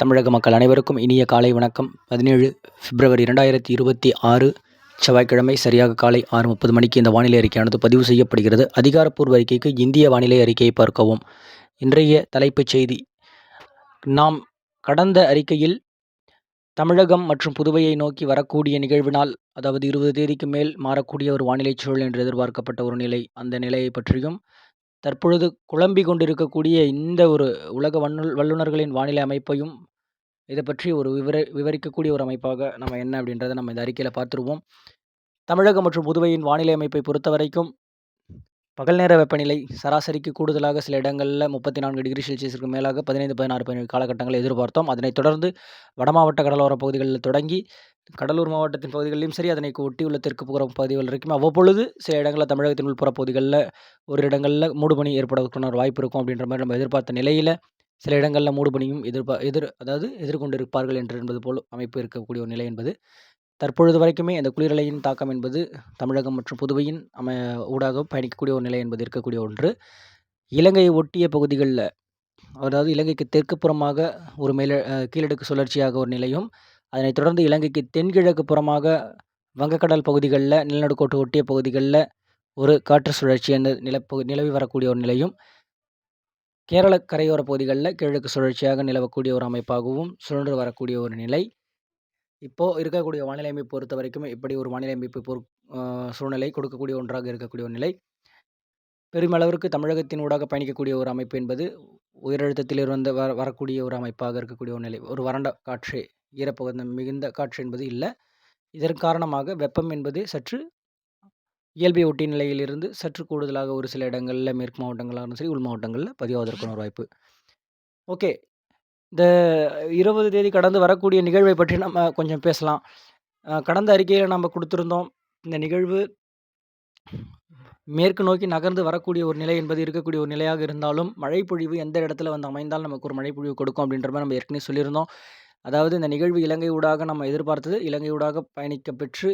தமிழக மக்கள் அனைவருக்கும் இனிய காலை வணக்கம். பதினேழு பிப்ரவரி இரண்டாயிரத்தி இருபத்தி ஆறு செவ்வாய்க்கிழமை சரியாக காலை ஆறு முப்பது மணிக்கு இந்த வானிலை அறிக்கையானது பதிவு செய்யப்படுகிறது. அதிகாரப்பூர்வ அறிக்கைக்கு இந்திய வானிலை அறிக்கையை பார்க்கவும். இன்றைய தலைப்புச் செய்தி. நாம் கடந்த அறிக்கையில் தமிழகம் மற்றும் புதுவையை நோக்கி வரக்கூடிய நிகழ்வினால் அதாவது இருபது தேதிக்கு மேல் மாறக்கூடிய ஒரு வானிலை சூழல் என்று எதிர்பார்க்கப்பட்ட ஒரு நிலை அந்த நிலையை பற்றியும் தற்பொழுது குழம்பி கொண்டிருக்கக்கூடிய இந்த ஒரு உலக வண்ணு வல்லுநர்களின் வானிலை அமைப்பையும் இதை பற்றி ஒரு விவர விவரிக்கக்கூடிய ஒரு அமைப்பாக நம்ம என்ன அப்படின்றத நம்ம இந்த அறிக்கையில் பார்த்துருவோம். தமிழகம் மற்றும் புதுவையின் வானிலை அமைப்பை பொறுத்த வரைக்கும் பகல் நேர வெப்பநிலை சராசரிக்கு கூடுதலாக சில இடங்களில் முப்பத்தி நான்கு டிகிரி செல்சியஸுக்கு மேலாக பதினைந்து பதினாறு பதினேழு காலகட்டங்களை எதிர்பார்த்தோம். அதனைத் தொடர்ந்து வடமாவட்ட கடலோர பகுதிகளில் தொடங்கி கடலூர் மாவட்டத்தின் பகுதிகளிலும் சரி அதனை ஒட்டியுள்ள தெற்கு புற பகுதிகள் வரைக்கும் அவ்வப்பொழுது சில இடங்களில் தமிழகத்தின் உள்புற பகுதிகளில் ஒரு இடங்களில் மூடுபனி ஏற்படுவதற்கான ஒரு வாய்ப்பு இருக்கும் அப்படின்ற மாதிரி நம்ம எதிர்பார்த்த நிலையில் சில இடங்களில் மூடுபனியும் எதிர்பா எதிர் அதாவது எதிர்கொண்டிருப்பார்கள் என்று என்பது போல் அமைப்பு இருக்கக்கூடிய ஒரு நிலை என்பது. தற்பொழுது வரைக்குமே அந்த குளிரலையின் தாக்கம் என்பது தமிழகம் மற்றும் புதுவையின் அம ஊடாக பயணிக்கக்கூடிய ஒரு நிலை என்பது இருக்கக்கூடிய ஒன்று. இலங்கையை ஒட்டிய பகுதிகளில் அதாவது இலங்கைக்கு தெற்கு புறமாக ஒரு மேல கீழடுக்கு சுழற்சியாக ஒரு நிலையும் அதனைத் தொடர்ந்து இலங்கைக்கு தென்கிழக்கு புறமாக வங்கக்கடல் பகுதிகளில் நிலநடுக்கோட்டு ஒட்டிய பகுதிகளில் ஒரு காற்று சுழற்சி அந்த நிலப்பகு நிலவி வரக்கூடிய ஒரு நிலையும் கேரள கரையோர பகுதிகளில் கிழக்கு சுழற்சியாக நிலவக்கூடிய ஒரு அமைப்பாகவும் சுழன்று வரக்கூடிய ஒரு நிலை. இப்போது இருக்கக்கூடிய வானிலை அமைப்பு பொறுத்த வரைக்கும் இப்படி ஒரு வானிலை அமைப்பு பொறு சூழ்நிலை கொடுக்கக்கூடிய ஒன்றாக இருக்கக்கூடிய ஒரு நிலை. பெருமளவிற்கு தமிழகத்தின் ஊடாக பயணிக்கக்கூடிய ஒரு அமைப்பு என்பது உயரழுத்தத்தில் இருந்து வர வரக்கூடிய ஒரு அமைப்பாக இருக்கக்கூடிய ஒரு நிலை. ஒரு வறண்ட காற்று ஈரப்பகுதி மிகுந்த காற்று என்பது இல்லை. இதன் காரணமாக வெப்பம் என்பது சற்று இயல்பை ஒட்டிய நிலையிலிருந்து சற்று கூடுதலாக ஒரு சில இடங்களில் மேற்கு மாவட்டங்களாக சரி உள் மாவட்டங்களில் பதிவாவதற்கான ஒரு வாய்ப்பு ஓகே. இந்த இருபது தேதி கடந்து வரக்கூடிய நிகழ்வை பற்றி நம்ம கொஞ்சம் பேசலாம். கடந்த அறிக்கையில் நம்ம கொடுத்துருந்தோம் இந்த நிகழ்வு மேற்கு நோக்கி நகர்ந்து வரக்கூடிய ஒரு நிலை என்பது இருக்கக்கூடிய ஒரு நிலையாக இருந்தாலும் மழை பொழிவு எந்த இடத்துல வந்து அமைந்தால் நமக்கு ஒரு மழை பொழிவு கொடுக்கும் அப்படின்ற மாதிரி நம்ம ஏற்கனவே சொல்லியிருந்தோம். அதாவது இந்த நிகழ்வு இலங்கை ஊடாக நம்ம எதிர்பார்த்தது இலங்கை ஊடாக பயணிக்க பெற்று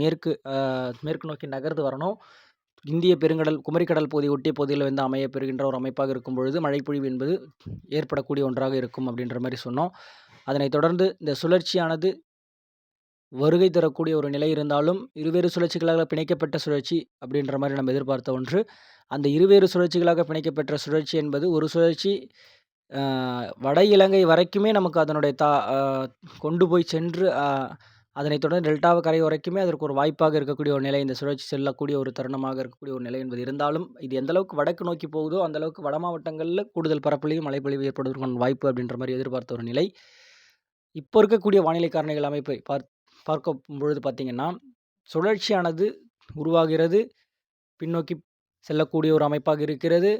மேற்கு மேற்கு நோக்கி நகர்ந்து வரணும். இந்திய பெருங்கடல் குமரிக்கடல் பகுதி ஒட்டிய பகுதியில் வந்து அமைய பெறுகின்ற ஒரு அமைப்பாக இருக்கும் பொழுது மழைப்பொழிவு என்பது ஏற்படக்கூடிய ஒன்றாக இருக்கும் அப்படின்ற மாதிரி சொன்னோம். அதனைத் தொடர்ந்து இந்த சுழற்சியானது வருகை தரக்கூடிய ஒரு நிலை இருந்தாலும் இருவேறு சுழற்சிகளாக பிணைக்கப்பட்ட சுழற்சி அப்படின்ற மாதிரி நம்ம எதிர்பார்த்த ஒன்று. அந்த இருவேறு சுழற்சிகளாக பிணைக்கப்பட்ட சுழற்சி என்பது ஒரு சுழற்சி வட இலங்கை வரைக்குமே நமக்கு அதனுடைய தா கொண்டு போய் சென்று அதனைத் தொடர்ந்து டெல்டாவை கரை வரைக்குமே அதற்கு ஒரு வாய்ப்பாக இருக்கக்கூடிய ஒரு நிலை இந்த சுழற்சி செல்லக்கூடிய ஒரு தருணமாக இருக்கக்கூடிய ஒரு நிலை என்பது இருந்தாலும் இது எந்த அளவுக்கு வடக்கு நோக்கி போகுதோ அந்த அளவுக்கு வட மாவட்டங்களில் கூடுதல் பரப்புலையும் மழைப்பொழிவு ஏற்படுவதற்கான வாய்ப்பு அப்படின்ற மாதிரி எதிர்பார்த்த ஒரு நிலை. இப்போ இருக்கக்கூடிய வானிலை காரணிகள் அமைப்பை பார் பார்க்கும் பொழுது பார்த்திங்கன்னா சுழற்சியானது உருவாகிறது பின்னோக்கி செல்லக்கூடிய ஒரு அமைப்பாக இருக்கிறது.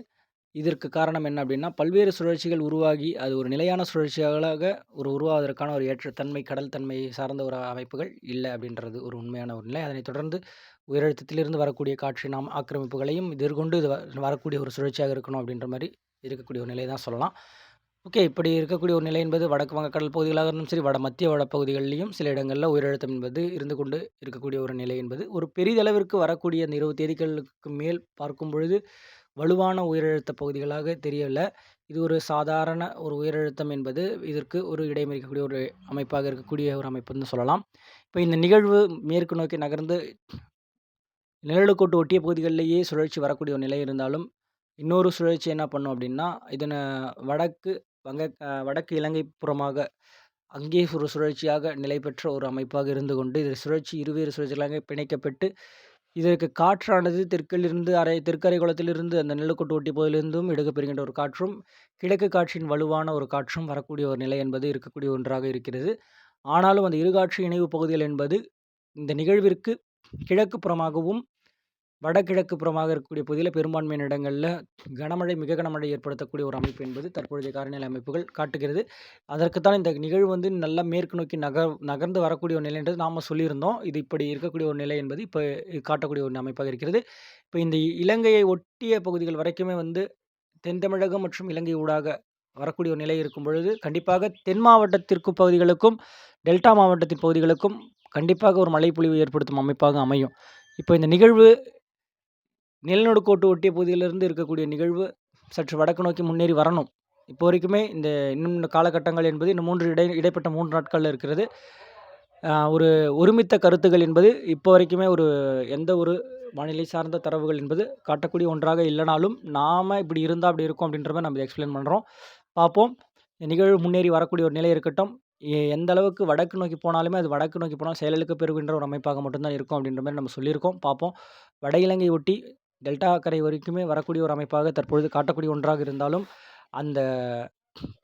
இதற்கு காரணம் என்ன அப்படின்னா பல்வேறு சுழற்சிகள் உருவாகி அது ஒரு நிலையான சுழற்சிகளாக ஒரு உருவாவதற்கான ஒரு ஏற்ற தன்மை கடல் தன்மை சார்ந்த ஒரு அமைப்புகள் இல்லை அப்படின்றது ஒரு உண்மையான ஒரு நிலை. அதனைத் தொடர்ந்து உயரழுத்தத்திலிருந்து வரக்கூடிய காற்று நாம் ஆக்கிரமிப்புகளையும் எதிர்கொண்டு இது வரக்கூடிய ஒரு சுழற்சியாக இருக்கணும் அப்படின்ற மாதிரி இருக்கக்கூடிய ஒரு நிலை தான் சொல்லலாம். ஓகே இப்படி இருக்கக்கூடிய ஒரு நிலை என்பது வடக்கு வங்கக்கடல் பகுதிகளாக இருந்தாலும் சரி வட மத்திய வடப்பகுதிகளிலையும் சில இடங்களில் உயரழுத்தம் என்பது இருந்து கொண்டு இருக்கக்கூடிய ஒரு நிலை என்பது ஒரு பெரிதளவிற்கு வரக்கூடிய அந்த இருபது தேதிகளுக்கு மேல் பார்க்கும் பொழுது வலுவான உயரழுத்த பகுதிகளாக தெரியவில்லை. இது ஒரு சாதாரண ஒரு உயரழுத்தம் என்பது இதற்கு ஒரு இடைமறிக்கக்கூடிய ஒரு அமைப்பாக இருக்கக்கூடிய ஒரு அமைப்புன்னு சொல்லலாம். இப்போ இந்த நிகழ்வு மேற்கு நோக்கி நகர்ந்து நிழலுக்கோட்டு ஒட்டிய பகுதிகளிலேயே சுழற்சி வரக்கூடிய ஒரு நிலை இருந்தாலும் இன்னொரு சுழற்சி என்ன பண்ணும் அப்படின்னா இதனை வடக்கு வங்க வடக்கு இலங்கை புறமாக அங்கே ஒரு சுழற்சியாக நிலை பெற்ற ஒரு அமைப்பாக இருந்து கொண்டு இது சுழற்சி இருவேறு சுழற்சிகளாக பிணைக்கப்பட்டு இதற்கு காற்றானது தெற்கிலிருந்து அரை தெற்கரை குளத்திலிருந்து அந்த நிலக்கோட்டு ஒட்டி பகுதியிலிருந்தும் எடுக்கப்பெறுகின்ற ஒரு காற்றும் கிழக்கு காற்றின் வலுவான ஒரு காற்றும் வரக்கூடிய ஒரு நிலை என்பது இருக்கக்கூடிய ஒன்றாக இருக்கிறது. ஆனாலும் அந்த இருகாற்று இணைவு பகுதிகள் என்பது இந்த நிகழ்விற்கு கிழக்கு புறமாகவும் வடகிழக்கு புறமாக இருக்கக்கூடிய பகுதியில் பெரும்பான்மையான இடங்களில் கனமழை மிக கனமழை ஏற்படுத்தக்கூடிய ஒரு அமைப்பு என்பது தற்பொழுதைய காலநிலை அமைப்புகள் காட்டுகிறது. அதற்குத்தான் இந்த நிகழ்வு வந்து நல்லா மேற்கு நோக்கி நகர் நகர்ந்து வரக்கூடிய ஒரு நிலை என்றது நாம் சொல்லியிருந்தோம். இது இப்படி இருக்கக்கூடிய ஒரு நிலை என்பது இப்போ காட்டக்கூடிய ஒரு அமைப்பாக இருக்கிறது. இப்போ இந்த இலங்கையை ஒட்டிய பகுதிகள் வரைக்குமே வந்து தென் தமிழகம் மற்றும் இலங்கை ஊடாக வரக்கூடிய ஒரு நிலை இருக்கும் பொழுது கண்டிப்பாக தென் மாவட்டத்திற்கு பகுதிகளுக்கும் டெல்டா மாவட்டத்தின் பகுதிகளுக்கும் கண்டிப்பாக ஒரு மழைப்பொழிவு ஏற்படுத்தும் அமைப்பாக அமையும். இப்போ இந்த நிகழ்வு நிலநடுக்கோட்டு ஒட்டிய பகுதியிலிருந்து இருக்கக்கூடிய நிகழ்வு சற்று வடக்கு நோக்கி முன்னேறி வரணும் இப்போ வரைக்குமே இந்த இன்னும் இந்த காலகட்டங்கள் என்பது இந்த மூன்று இடை இடைப்பட்ட மூன்று நாட்களில் இருக்கிறது. ஒரு ஒருமித்த கருத்துக்கள் என்பது இப்போ வரைக்குமே ஒரு எந்த ஒரு வானிலை சார்ந்த தரவுகள் என்பது காட்டக்கூடிய ஒன்றாக இல்லைனாலும் நாம் இப்படி இருந்தால் அப்படி இருக்கும் அப்படின்ற மாதிரி நம்ம எக்ஸ்பிளைன் பண்ணுறோம் பார்ப்போம். நிகழ்வு முன்னேறி வரக்கூடிய ஒரு நிலை இருக்கட்டும். எ எந்த அளவுக்கு வடக்கு நோக்கி போனாலுமே, அது வடக்கு நோக்கி போனால் செயலுக்கு பெறுகின்ற ஒரு அமைப்பாக மட்டும்தான் இருக்கும் அப்படின்ற மாதிரி நம்ம சொல்லியிருக்கோம். பார்ப்போம். வட இலங்கை ஒட்டி டெல்டா கரை வரைக்குமே வரக்கூடிய ஒரு அமைப்பாக தற்பொழுது காட்டக்கூடிய ஒன்றாக இருந்தாலும், அந்த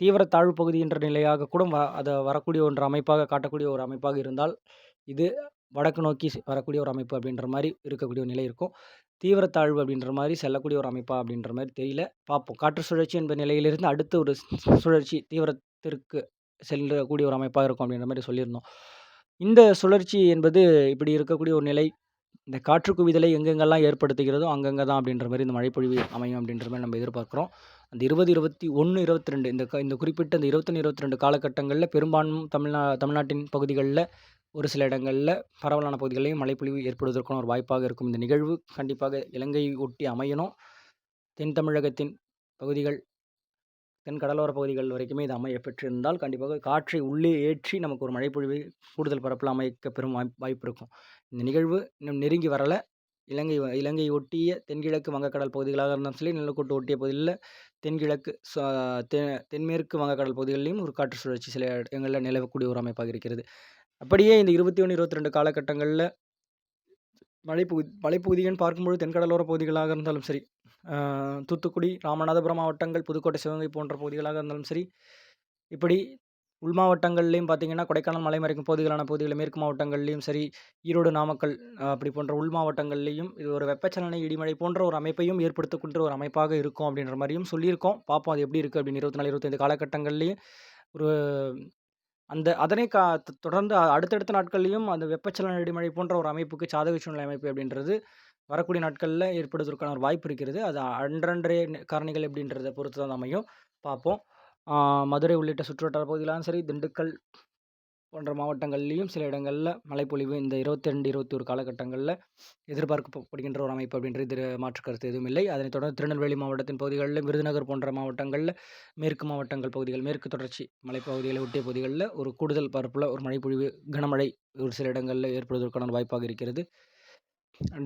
தீவிர தாழ்வு பகுதி என்ற நிலையாக கூட வ அதை வரக்கூடிய ஒன்று அமைப்பாக காட்டக்கூடிய ஒரு அமைப்பாக இருந்தால், இது வடக்கு நோக்கி வரக்கூடிய ஒரு அமைப்பு அப்படின்ற மாதிரி இருக்கக்கூடிய ஒரு நிலை இருக்கும். தீவிர தாழ்வு அப்படின்ற மாதிரி செல்லக்கூடிய ஒரு அமைப்பா அப்படின்ற மாதிரி தெரியல. பார்ப்போம். காற்று சுழற்சி என்ற நிலையிலிருந்து அடுத்த ஒரு சுழற்சி தீவிரத்திற்கு செல்லக்கூடிய ஒரு அமைப்பாக இருக்கும் அப்படின்ற மாதிரி சொல்லியிருந்தோம். இந்த சுழற்சி என்பது இப்படி இருக்கக்கூடிய ஒரு நிலை. இந்த காற்று குவிதலை எங்கெங்கெல்லாம் ஏற்படுத்துகிறதோ, அங்கங்கே தான் அப்படின்ற மாதிரி இந்த மழைப்பொழிவு அமையும் அப்படின்ற மாதிரி நம்ம எதிர்பார்க்குறோம் அந்த 20, 21, 22 இந்த க இந்த குறிப்பிட்ட இந்த 21, 22 காலகட்டங்கள்ல பெரும்பான்மை தமிழ்நா தமிழ்நாட்டின் பகுதிகளில் ஒரு சில இடங்களில் பரவலான பகுதிகளையும் மழைப்பொழிவு ஏற்படுவதற்கான ஒரு வாய்ப்பாக இருக்கும். இந்த நிகழ்வு கண்டிப்பாக இலங்கையை ஒட்டி அமையணும். தென் தமிழகத்தின் பகுதிகள், தென் கடலோர பகுதிகள் வரைக்குமே இது அமைய பெற்றிருந்தால், கண்டிப்பாக காற்றை உள்ளே ஏற்றி நமக்கு ஒரு மழைப்பொழிவை கூடுதல் பரப்பில் அமைக்க பெரும் வாய்ப்பு இருக்கும். இந்த நிகழ்வு இன்னும் நெருங்கி வரல. இலங்கை வ இலங்கை ஒட்டிய தென்கிழக்கு வங்கக்கடல் பகுதிகளாக இருந்தாலும் சரி, நிலக்கோட்டு ஒட்டிய பகுதியில் தென்கிழக்கு ச தென்மேற்கு வங்கக்கடல் பகுதிகளிலும் ஒரு காற்று சுழற்சி சில இடங்களில் நிலவக்கூடிய ஒரு அமைப்பாக இருக்கிறது. அப்படியே இந்த இருபத்தி ஒன்று இருபத்தி ரெண்டு காலகட்டங்களில் மலைப்பகுதி மலைப்பகுதிகள் பார்க்கும்போது தென்கடலோர பகுதிகளாக இருந்தாலும் சரி, தூத்துக்குடி, ராமநாதபுரம் மாவட்டங்கள், புதுக்கோட்டை, சிவகங்கை போன்ற பகுதிகளாக இருந்தாலும் சரி, இப்படி உள் மாவட்டங்கள்லேயும் பார்த்தீங்கன்னா, கொடைக்கானல் மலைமறைக்கும் பகுதிகளான பகுதிகளில் மேற்கு மாவட்டங்கள்லேயும் சரி, ஈரோடு, நாமக்கல் அப்படி போன்ற உள் மாவட்டங்கள்லேயும் இது ஒரு வெப்பச்சலன இடிமழை போன்ற ஒரு அமைப்பையும் ஏற்படுத்தக்கூடிய ஒரு அமைப்பாக இருக்கும் அப்படின்ற மாதிரியும் சொல்லியிருக்கோம். பார்ப்போம் அது எப்படி இருக்குது அப்படின்னு இருபத்தி நாலு இருபத்தைந்து காலகட்டங்கள்லேயும் ஒரு அந்த அதனை கா தொடர்ந்து அடுத்தடுத்த நாட்கள்லேயும் அந்த வெப்பச்சலன இடிமழை போன்ற ஒரு அமைப்புக்கு சாதக சூழ்நிலை அமைப்பு அப்படின்றது வரக்கூடிய நாட்களில் ஏற்படுவதற்கான ஒரு வாய்ப்பு இருக்கிறது. அது அன்றன்றைய காரணிகள் எப்படின்றத பொறுத்து தான் அமையும். பார்ப்போம். மதுரை உள்ளிட்ட சுற்றுவட்டார பகுதிகளாலும் சரி, திண்டுக்கல் போன்ற மாவட்டங்கள்லேயும் சில இடங்களில் மழைப்பொழிவு இந்த இருபத்தி ரெண்டு இருபத்தி ஒரு காலகட்டங்களில் எதிர்பார்க்கப்படுகின்ற ஒரு அமைப்பு அப்படின்றது திரு மாற்று கருத்து எதுவும் இல்லை. அதனைத் தொடர்ந்து திருநெல்வேலி மாவட்டத்தின் பகுதிகளில் விருதுநகர் போன்ற மாவட்டங்களில் மேற்கு மாவட்டங்கள் பகுதிகள், மேற்கு தொடர்ச்சி மலைப்பகுதிகளை ஒட்டிய பகுதிகளில் ஒரு கூடுதல் பரப்பில் ஒரு மழைப்பொழிவு, கனமழை ஒரு சில இடங்களில் ஏற்படுவதற்கான வாய்ப்பாக இருக்கிறது.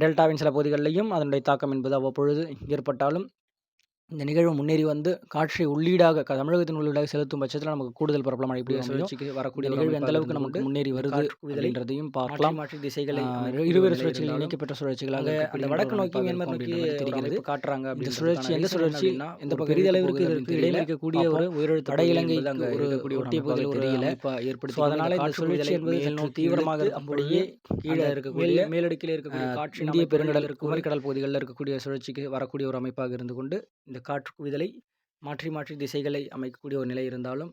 டெல்டாவின் சில பகுதிகளிலையும் அதனுடைய தாக்கம் என்பது அவ்வப்பொழுது ஏற்பட்டாலும், இந்த நிகழ்வு முன்னேறி வந்து காற்றை உள்ளீடாக தமிழகத்தின் உள்ளீடாக செலுத்தும் பட்சத்தில நமக்கு கூடுதல் பரப்புல மழைப்பொழிவு சுழற்சிக்கு வரக்கூடிய நிகழ்வு எந்த அளவுக்கு நமக்கு முன்னேறி வருது அப்படின்றதையும் பார்க்கலாம். மாற்றி திசைகளை இருவேறு நிலை சுழற்சிகள் இருந்தாலும், இணைக்கப்பட்ட சுழற்சிகளாக அந்த இருக்கக்கூடிய வடக்கு நோக்கி இருக்கும் நோக்கி தெரிகிறது. காட்டுறாங்க இந்த சுழற்சி எந்த சுழற்சி பகுதிக்கு பெரிதளவிற்கு போகுது இதற்கு அப்படின்னு தெரியல. இடைமறிக்கக்கூடிய ஒரு. உயிரெழுத்த வட அங்க ஒரு இருக்கக்கூடிய ஒட்டிய பகுதியில் தெரியல. ஏற்படுத்தி அதனால இந்த காற்று சுழற்சி என்பது தீவிரமாக அப்படியே கீழே இருக்கக்கூடிய மேல் மேலடுக்கில் இருக்கக்கூடிய அ காற்றின் இந்திய பெருங்கடல் இதற்கு குமரி ஒரு கடல் பகுதிகள்ல இருக்கக்கூடிய சுழற்சிக்கு வரக்கூடிய ஒரு அமைப்பாக இருந்து கொண்டு, இந்த காற்று குவிதலை மாற்றி மாற்றி திசைகளை அமைக்கக்கூடிய ஒரு நிலை இருந்தாலும்,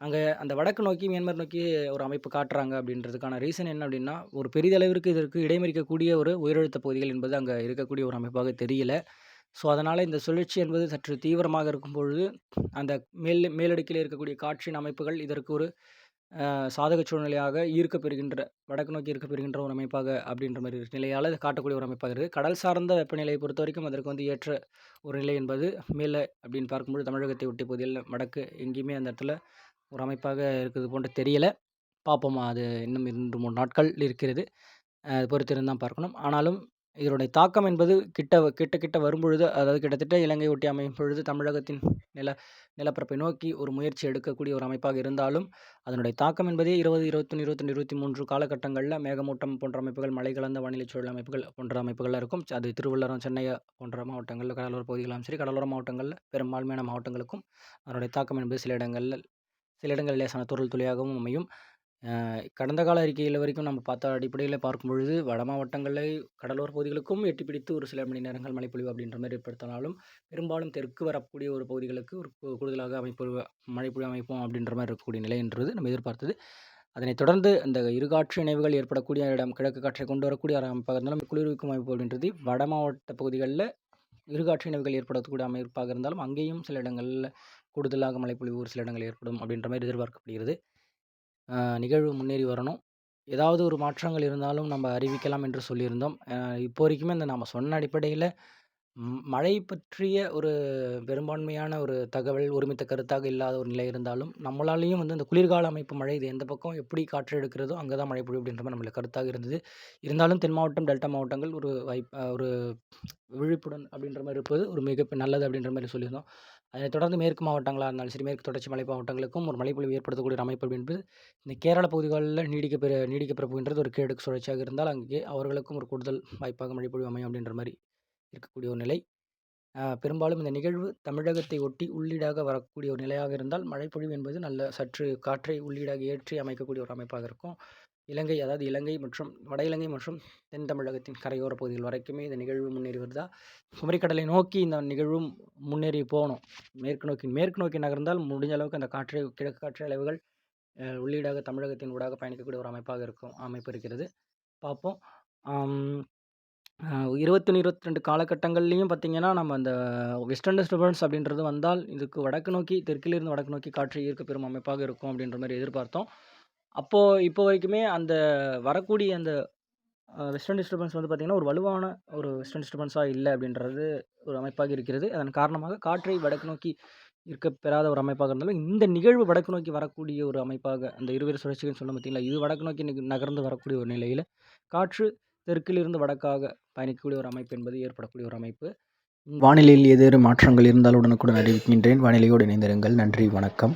அங்கே அந்த வடக்கு நோக்கி, மியான்மர் நோக்கி ஒரு அமைப்பு காட்டுறாங்க அப்படின்றதுக்கான ரீசன் என்ன அப்படின்னா, ஒரு பெரிதளவிற்கு இதற்கு இடைமறிக்கக்கூடிய ஒரு உயரழுத்த பகுதிகள் என்பது அங்கே இருக்கக்கூடிய ஒரு அமைப்பாக தெரியல. ஸோ அதனால் இந்த சுழற்சி என்பது சற்று தீவிரமாக இருக்கும் பொழுது, அந்த மேல் மேலடுக்கில் இருக்கக்கூடிய காற்றின் அமைப்புகள் இதற்கு ஒரு சாதக சூழ்நிலையாக ஈர்க்கப் பெறுகின்ற வடக்கு நோக்கி ஈர்க்கப்பெறுகின்ற ஒரு அமைப்பாக அப்படின்ற மாதிரி நிலையால் அது காட்டக்கூடிய ஒரு அமைப்பாக இருக்குது. கடல் சார்ந்த வெப்பநிலையை பொறுத்தவரைக்கும் அதற்கு வந்து ஏற்ற ஒரு நிலை என்பது மேலே அப்படின்னு பார்க்கும்பொழுது தமிழகத்தை ஒட்டிய பகுதியில் வடக்கு எங்கேயுமே அந்த இடத்துல ஒரு அமைப்பாக இருக்குது போன்று தெரியலை பார்ப்போம் அது இன்னும் 2, 3 நாட்கள் இருக்கிறது. அ பொறுத்திருந்து தான் பார்க்கணும். ஆனாலும் இதனுடைய தாக்கம் என்பது கிட்ட கிட்ட கிட்ட வரும்பொழுது, அதாவது கிட்டத்தட்ட இலங்கை ஒட்டி அமையும் பொழுது தமிழகத்தின் நில நிலப்பரப்பை நோக்கி ஒரு முயற்சி எடுக்கக்கூடிய ஒரு அமைப்பாக இருந்தாலும், அதனுடைய தாக்கம் என்பதே இருபது இருபத்தொன்று இருபத்தொன்று இருபத்தி மூன்று காலகட்டங்களில் மேகமூட்டம் போன்ற அமைப்புகள், மழை கலந்த வானிலை சூழல் அமைப்புகள் போன்ற அமைப்புகளாக இருக்கும். அது திருவள்ளரம், சென்னை போன்ற மாவட்டங்களில் கடலோர பகுதிகளாலும் சரி, கடலோர மாவட்டங்களில் பெரும்பான்மையான மாவட்டங்களுக்கும் அதனுடைய தாக்கம் என்பது சில இடங்களில் சில இடங்களில் லேசான தூறல் துளியாகவும் அமையும். கடந்த கால அறிக்கையில் வரைக்கும் நம்ம பார்த்த பார்க்கும் பார்க்கும்பொழுது, வட மாவட்டங்களை கடலோர பகுதிகளுக்கும் எட்டி பிடித்து ஒரு சில மணி நேரங்கள் மழைப்பொழிவு அப்படின்ற மாதிரி ஏற்படுத்தினாலும், பெரும்பாலும் தெற்கு வரக்கூடிய ஒரு பகுதிகளுக்கு ஒரு கூடுதலாக அமைப்பு மழைப்பொழிவு அமைப்போம் அப்படின்ற மாதிரி இருக்கக்கூடிய நிலை என்றது நம்ம எதிர்பார்த்தது. அதனைத் தொடர்ந்து அந்த இருகாற்று இணைவுகள் ஏற்படக்கூடிய இடம் கிழக்கு காற்றை கொண்டு வரக்கூடிய அமைப்பாக இருந்தாலும், குளிர்விக்கும் அமைப்பு அப்படின்றது வட மாவட்ட பகுதிகளில் இருகாற்று இணைவுகள் ஏற்படக்கூடிய அமைப்பாக இருந்தாலும், அங்கேயும் சில இடங்களில் கூடுதலாக மழைப்பொழிவு ஒரு சில இடங்களில் ஏற்படும் அப்படின்ற மாதிரி எதிர்பார்க்கப்படுகிறது. நிகழ்வு முன்னேறி வரணும். ஏதாவது ஒரு மாற்றங்கள் இருந்தாலும் நம்ம அறிவிக்கலாம் என்று சொல்லியிருந்தோம். இப்போ வரைக்குமே இந்த நம்ம சொன்ன அடிப்படையில் ம் மழை பற்றிய ஒரு பெரும்பான்மையான ஒரு தகவல் ஒருமித்த கருத்தாக இல்லாத ஒரு நிலை இருந்தாலும், நம்மளாலேயும் வந்து இந்த குளிர்கால அமைப்பு மழை இது எந்த பக்கம் எப்படி காற்று எடுக்கிறதோ, அங்கே தான் மழை பொழியும் அப்படின்ற மாதிரி நம்மளுக்கு கருத்தாக இருந்தது. இருந்தாலும் தென் மாவட்டம், டெல்டா மாவட்டங்கள் ஒரு வாய்ப் ஒரு விழிப்புடன் அப்படின்ற மாதிரி இருப்பது ஒரு மிக நல்லது அப்படின்ற மாதிரி சொல்லியிருந்தோம். அதனைத் தொடர்ந்து மேற்கு மாவட்டங்களாக இருந்தாலும் சரி, மேற்கு தொடர்ச்சி மலை மாவட்டங்களுக்கும் ஒரு மழைப்பொழிவு ஏற்படுத்தக்கூடிய அமைப்பு என்பது இந்த கேரள பகுதிகளில் நீடிக்கப்பெற நீடிக்கப்பெற போகின்றது ஒரு கேடுக்கு சுழற்சியாக இருந்தால், அங்கே அவர்களுக்கும் ஒரு கூடுதல் வாய்ப்பாக மழைப்பொழிவு அமையும் அப்படின்ற மாதிரி இருக்கக்கூடிய ஒரு நிலை. பெரும்பாலும் இந்த நிகழ்வு தமிழகத்தை ஒட்டி உள்ளீடாக வரக்கூடிய ஒரு நிலையாக இருந்தால், மழைப்பொழிவு என்பது நல்ல சற்று காற்றை உள்ளீடாக ஏற்றி அமைக்கக்கூடிய ஒரு அமைப்பாக இருக்கும். இலங்கை அதாவது இலங்கை மற்றும் வட இலங்கை மற்றும் தென் தமிழகத்தின் கரையோர பகுதிகள் வரைக்குமே இந்த நிகழ்வு முன்னேறி வருதா, குமரிக்கடலை நோக்கி இந்த நிகழ்வும் முன்னேறி போகணும் மேற்கு நோக்கி மேற்கு நோக்கி நகர்ந்தால் முடிஞ்ச அளவுக்கு அந்த காற்றை கிழக்கு காற்று அளவுகள் உள்ளீடாக தமிழகத்தின் ஊடாக பயணிக்கக்கூடிய ஒரு அமைப்பாக இருக்கும் அமைப்பு இருக்கிறது. பார்ப்போம். அம் அ 21, 22 காலகட்டங்கள்லயும் பார்த்தீங்கன்னா, நம்ம அந்த வெஸ்டர்ன் டிஸ்டர்பன்ஸ் அப்படின்றது வந்தால், இதுக்கு வடக்கு நோக்கி தெற்கிலிருந்து வடக்கு நோக்கி காற்று ஈர்க்கப்பெறும் அமைப்பாக இருக்கும் அப்படின்ற மாதிரி எதிர்பார்த்தோம். அப்போ இப்போ வரைக்குமே அந்த வரக்கூடிய அந்த வெஸ்டர்ன் டிஸ்டர்பன்ஸ் வந்து பார்த்திங்கன்னா ஒரு வலுவான ஒரு வெஸ்டர்ன் டிஸ்டர்பன்ஸாக இல்லை அப்படின்றது ஒரு அமைப்பாக இருக்கிறது. அதன் காரணமாக காற்றை வடக்கு நோக்கி இருக்க பெறாத ஒரு அமைப்பாக இருந்தாலும், இந்த நிகழ்வு வடக்கு நோக்கி வரக்கூடிய ஒரு அமைப்பாக அந்த இருவேறு சுழற்சிகள்னு சொன்ன பார்த்திங்களா இது வடக்கு நோக்கி நகர்ந்து வரக்கூடிய ஒரு நிலையில் காற்று தெற்கிலிருந்து வடக்காக பயணிக்கக்கூடிய ஒரு அமைப்பு என்பது ஏற்படக்கூடிய ஒரு அமைப்பு. வானிலையில் ஏதேனும் மாற்றங்கள் இருந்தால் உடனுக்குடன் அறிவிக்கின்றேன். வானிலையோடு இணைந்திருங்கள். நன்றி, வணக்கம்.